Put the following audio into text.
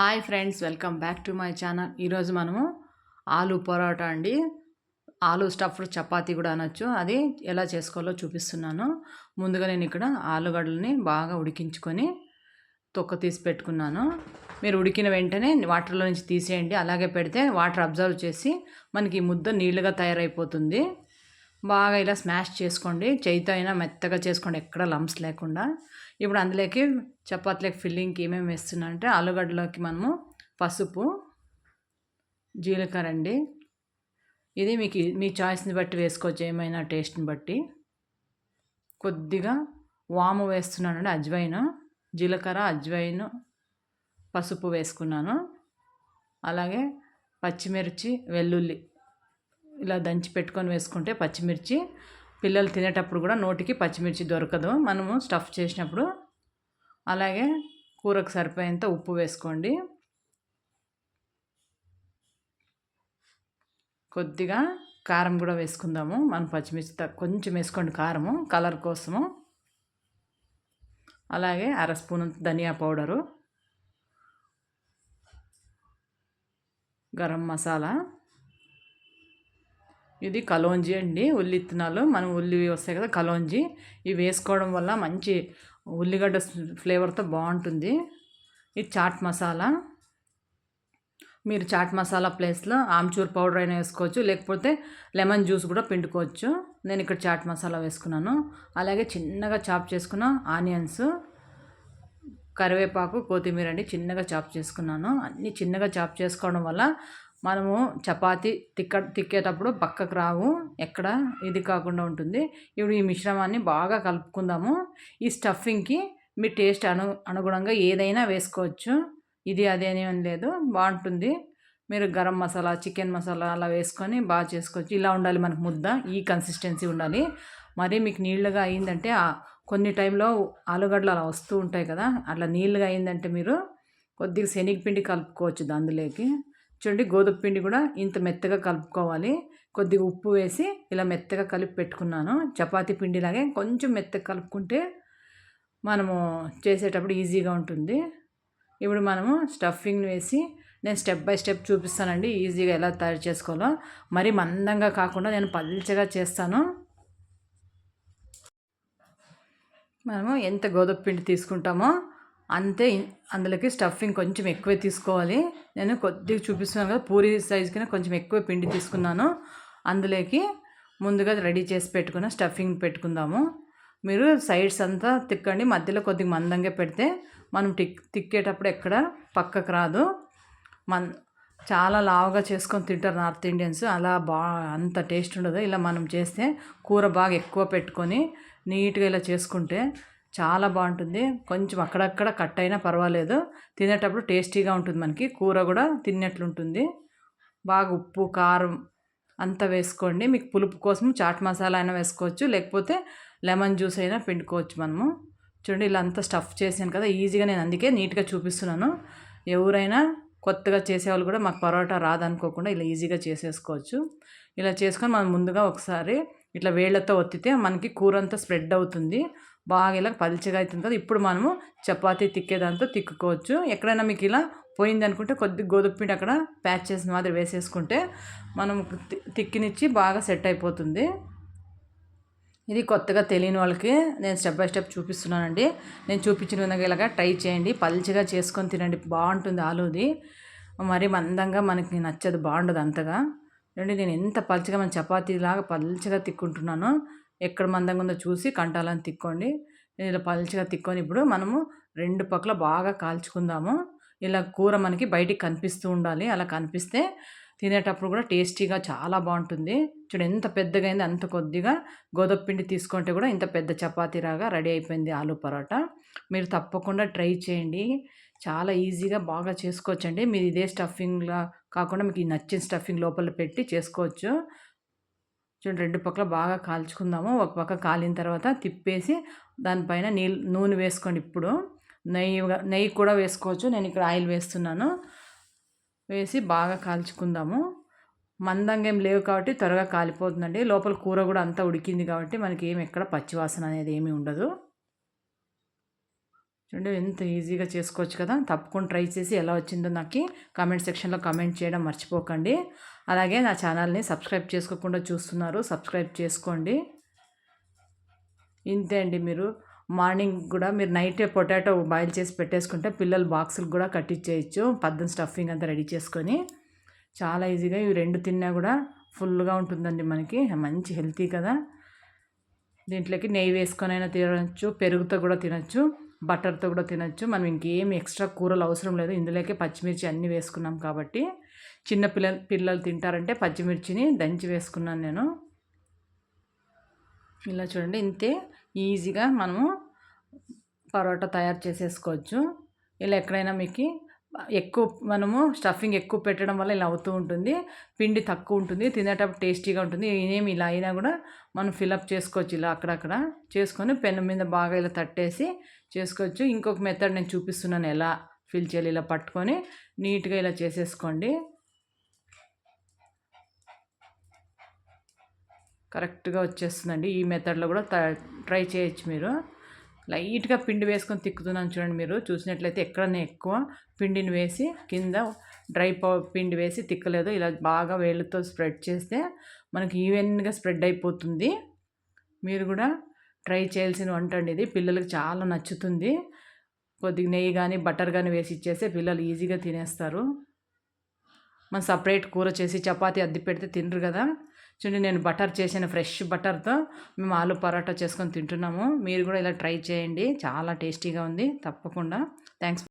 Hi friends welcome back to my channel. ఈరోజు మనము ఆలు పొరాటా అండి. ఆలు స్టఫ్డ్ చపాతీ కూడా అనొచ్చు. అది ఎలా చేసుకోవాలో చూపిస్తున్నాను. ముందుగా నేను ఇక్కడ ఆలుగడ్డలని బాగా ఉడికించుకొని తొక్క తీసి పెట్టుకున్నాను. మీరు ఉడికిన వెంటనే వాటర్లో నుంచి తీసేయండి. అలాగే పెడితే వాటర్ అబ్జర్వ్ చేసి మనకి ఈ ముద్ద నీళ్ళుగా తయారైపోతుంది. బాగా ఇలా స్మాష్ చేసుకోండి. చేయితో అయినా మెత్తగా చేసుకోండి. ఎక్కడ లంప్స్ లేకుండా. ఇప్పుడు అందులోకి చపాతీలోకి ఫిల్లింగ్కి ఏమేమి వేస్తున్నా అంటే ఆలుగడ్డలోకి మనము పసుపు జీలకర్ర అండి. ఇది మీకు మీ చాయిస్ని బట్టి వేసుకోవచ్చు. ఏమైనా టేస్ట్ని బట్టి. కొద్దిగా వాము వేస్తున్నానండి. అజ్వైన్ జీలకర్ర అజ్వైన్ పసుపు వేసుకున్నాను. అలాగే పచ్చిమిర్చి వెల్లుల్లి ఇలా దంచి పెట్టుకొని వేసుకుంటే పచ్చిమిర్చి పిల్లలు తినేటప్పుడు కూడా నోటికి పచ్చిమిర్చి దొరకదు. మనము స్టఫ్ చేసినప్పుడు అలాగే కూరకు సరిపోయేంత ఉప్పు వేసుకోండి. కొద్దిగా కారం కూడా వేసుకుందాము. మనం పచ్చిమిర్చి కొంచెం వేసుకోండి కారము కలర్ కోసము. అలాగే అర స్పూన్ ధనియా పౌడరు. గరం మసాలా. ఇది కలోంజీ అండి. ఉల్లి ఇత్తనాలు. మనం ఉల్లి వస్తాయి కదా కలోంజీ. ఇవి వేసుకోవడం వల్ల మంచి ఉల్లిగడ్డ ఫ్లేవర్తో బాగుంటుంది. ఇది చాట్ మసాలా. మీరు చాట్ మసాలా ప్లేస్లో ఆమ్చూర్ పౌడర్ అయినా వేసుకోవచ్చు. లేకపోతే లెమన్ జ్యూస్ కూడా పిండుకోవచ్చు. నేను ఇక్కడ చాట్ మసాలా వేసుకున్నాను. అలాగే చిన్నగా చాప్ చేసుకున్న ఆనియన్స్ కరివేపాకు కొత్తిమీర అండి చిన్నగా చాప్ చేసుకున్నాను. అన్నీ చిన్నగా చాప్ చేసుకోవడం వల్ల మనము చపాతి తిక్క తిక్కేటప్పుడు పక్కకు రావు. ఎక్కడ? ఇది కాకుండా ఉంటుంది. ఇప్పుడు ఈ మిశ్రమాన్ని బాగా కలుపుకుందాము. ఈ స్టఫింగ్కి మీ టేస్ట్ అను అనుగుణంగా ఏదైనా వేసుకోవచ్చు. ఇది అదే అని లేదు. బాగుంటుంది. మీరు గరం మసాలా చికెన్ మసాలా అలా వేసుకొని బాగా చేసుకోవచ్చు. ఇలా ఉండాలి మనకు ముద్ద. ఈ కన్సిస్టెన్సీ ఉండాలి. మరి మీకు నీళ్ళుగా అయిందంటే కొన్ని టైంలో ఆలుగడ్డలు అలా వస్తూ ఉంటాయి కదా అట్లా నీళ్ళుగా అయిందంటే మీరు కొద్దిగా శనగపిండి కలుపుకోవచ్చు అందులోకి చూడండి గోధుమ పిండి కూడా ఇంత మెత్తగా కలుపుకోవాలి. కొద్దిగా ఉప్పు వేసి ఇలా మెత్తగా కలిపి పెట్టుకున్నాను. చపాతీ పిండిలాగే కొంచెం మెత్తగా కలుపుకుంటే మనము చేసేటప్పుడు ఈజీగా ఉంటుంది. ఇప్పుడు మనము స్టఫింగ్ వేసి నేను స్టెప్ బై స్టెప్ చూపిస్తానండి ఈజీగా ఎలా తయారు చేసుకోవాలో. మరి మందంగా కాకుండా నేను పల్చగా చేస్తాను. మనము ఎంత గోధుమ పిండి తీసుకుంటామో అంతే అందులోకి స్టఫింగ్ కొంచెం ఎక్కువే తీసుకోవాలి. నేను కొద్దిగా చూపిస్తున్నాను కదా పూరి సైజ్ కింద కొంచెం ఎక్కువ పిండి తీసుకున్నాను. అందులోకి ముందుగా రెడీ చేసి పెట్టుకున్న స్టఫింగ్ పెట్టుకుందాము. మీరు సైడ్స్ అంతా తిక్కండి మధ్యలో కొద్దిగా మందంగా పెడితే మనం టిక్ తిక్కేటప్పుడు ఎక్కడ పక్కకు రాదు. మన్ చాలా లావుగా చేసుకొని తింటారు నార్త్ ఇండియన్స్ అలా బా అంత టేస్ట్ ఉండదు. ఇలా మనం చేస్తే కూర బాగా ఎక్కువ పెట్టుకొని నీట్గా ఇలా చేసుకుంటే చాలా బాగుంటుంది. కొంచెం అక్కడక్కడ కట్ అయినా పర్వాలేదు. తినేటప్పుడు టేస్టీగా ఉంటుంది మనకి. కూర కూడా తిన్నట్లుంటుంది. బాగా ఉప్పు కారం అంతా వేసుకోండి. మీకు పులుపు కోసం చాట్ మసాలా అయినా వేసుకోవచ్చు. లేకపోతే లెమన్ జ్యూస్ అయినా పిండుకోవచ్చు మనము. చూడండి ఇలా అంతా స్టఫ్ చేసాను కదా. ఈజీగా నేను అందుకే నీట్గా చూపిస్తున్నాను. ఎవరైనా కొత్తగా చేసేవాళ్ళు కూడా మాకు పరోటా రాదనుకోకుండా ఇలా ఈజీగా చేసేసుకోవచ్చు. ఇలా చేసుకొని మనం ముందుగా ఒకసారి ఇట్లా వేళ్ళతో ఒత్తితే మనకి కూర అంతా స్ప్రెడ్ అవుతుంది. బాగా ఇలా పల్చగా అవుతుంది కదా ఇప్పుడు మనము చపాతీ తిక్కేదాంతో తిక్కుకోవచ్చు. ఎక్కడైనా మీకు ఇలా పోయింది అనుకుంటే కొద్ది గోధుమ పిండి అక్కడ ప్యాచ్ చేసిన మాదిరి వేసేసుకుంటే మనం తిక్కినిచ్చి బాగా సెట్ అయిపోతుంది. ఇది కొత్తగా తెలియని వాళ్ళకి నేను స్టెప్ బై స్టెప్ చూపిస్తున్నానండి. నేను చూపించిన విధంగా ఇలాగా ట్రై చేయండి. పల్చగా చేసుకొని తినండి. బాగుంటుంది ఆలూది. మరి మందంగా మనకి నచ్చదు బాగుండదు అంతగా. చూడండి నేను ఎంత పల్చగా మన చపాతీలాగా పల్చగా తిక్కుంటున్నాను. ఎక్కడ మందంగా ఉందో చూసి కంటాలను తిక్కోండి. ఇలా పల్చగా తిక్కొని ఇప్పుడు మనము రెండు పక్కల బాగా కాల్చుకుందాము. ఇలా కూర మనకి బయటికి కనిపిస్తూ ఉండాలి. అలా కనిపిస్తే తినేటప్పుడు కూడా టేస్టీగా చాలా బాగుంటుంది. చూడు ఎంత పెద్దగా అయింది అంత కొద్దిగా గోధుమ పిండి తీసుకుంటే కూడా ఇంత పెద్ద చపాతీలాగా రెడీ అయిపోయింది ఆలు పరోటా. మీరు తప్పకుండా ట్రై చేయండి. చాలా ఈజీగా బాగా చేసుకోవచ్చండి. మీరు ఇదే స్టఫింగ్లా కాకుండా మీకు నచ్చిన స్టఫింగ్ లోపల పెట్టి చేసుకోవచ్చు. చూడండి రెండు పక్కల బాగా కాల్చుకుందాము. ఒక పక్క కాలిన తర్వాత తిప్పేసి దానిపైన నీళ్ళు నూనె వేసుకోండి ఇప్పుడు. నెయ్యి నెయ్యి కూడా వేసుకోవచ్చు. నేను ఇక్కడ ఆయిల్ వేస్తున్నాను. వేసి బాగా కాల్చుకుందాము. మందంగా ఏం లేవు కాబట్టి త్వరగా కాలిపోతుందండి. లోపల కూర కూడా అంతా ఉడికింది కాబట్టి మనకి ఏమి ఎక్కడ పచ్చివాసన అనేది ఏమీ ఉండదు. చూడండి ఎంత ఈజీగా చేసుకోవచ్చు కదా. తప్పకుండా ట్రై చేసి ఎలా వచ్చిందో నాకు కామెంట్ సెక్షన్లో కామెంట్ చేయడం మర్చిపోకండి. అలాగే నా ఛానల్ని సబ్స్క్రైబ్ చేసుకోకుండా చూస్తున్నారు సబ్స్క్రైబ్ చేసుకోండి. ఇంతే అండి మీరు. మార్నింగ్ కూడా మీరు నైటే పొటాటో బాయిల్ చేసి పెట్టేసుకుంటే పిల్లలు బాక్సులకు కూడా కట్టించేయచ్చు పద్దం స్టఫింగ్ అంతా రెడీ చేసుకొని. చాలా ఈజీగా ఇవి రెండు తిన్నా కూడా ఫుల్గా ఉంటుందండి మనకి. మంచి హెల్తీ కదా. దీంట్లోకి నెయ్యి వేసుకొని అయినా తినచ్చు పెరుగుతో కూడా తినచ్చు. బటర్తో కూడా తినచ్చు. మనం ఇంకేం ఎక్స్ట్రా కూరలు అవసరం లేదు. ఇందులోకి పచ్చిమిర్చి అన్నీ వేసుకున్నాం కాబట్టి. చిన్న పిల్ల పిల్లలు తింటారంటే పచ్చిమిర్చిని దంచి వేసుకున్నాను నేను. ఇలా చూడండి. ఇంతే ఈజీగా మనము పరోటా తయారు చేసేసుకోవచ్చు. ఇలా ఎక్కడైనా మీకు ఎక్కువ మనము స్టఫింగ్ ఎక్కువ పెట్టడం వల్ల ఇలా అవుతూ ఉంటుంది. పిండి తక్కువ ఉంటుంది. తినేటప్పుడు టేస్టీగా ఉంటుంది. ఏమి ఇలా అయినా కూడా మనం ఫిలప్ చేసుకోవచ్చు ఇలా అక్కడక్కడ. చేసుకొని పెన్ను మీద బాగా ఇలా తట్టేసి చేసుకోవచ్చు. ఇంకొక మెథడ్ నేను చూపిస్తున్నాను ఎలా ఫిల్ చేయాలి ఇలా పట్టుకొని నీట్గా ఇలా చేసేసుకోండి. కరెక్ట్గా వచ్చేస్తుందండి. ఈ మెథడ్లో కూడా ట్రై చేయొచ్చు మీరు. లైట్గా పిండి వేసుకొని తిక్కుతున్నాను చూడండి మీరు. చూసినట్లయితే ఎక్కడనే ఎక్కువ పిండిని వేసి కింద డ్రై పిండి వేసి తిక్కలేదు. ఇలా బాగా వేళ్ళతో స్ప్రెడ్ చేస్తే మనకి ఈవెన్గా స్ప్రెడ్ అయిపోతుంది. మీరు కూడా ట్రై చేయాల్సిన వంట అండి ఇది. పిల్లలకి చాలా నచ్చుతుంది. కొద్దిగా నెయ్యి కానీ బటర్ కానీ వేసి ఇచ్చేస్తే పిల్లలు ఈజీగా తినేస్తారు. మనం సపరేట్ కూర చేసి చపాతీ అద్దె పెడితే తినరు కదా. చూడండి నేను బటర్ చేసిన ఫ్రెష్ బటర్తో మేము ఆలు పరోటా చేసుకొని తింటున్నాము. మీరు కూడా ఇలా ట్రై చేయండి. చాలా టేస్టీగా ఉంది. తప్పకుండా. థ్యాంక్స్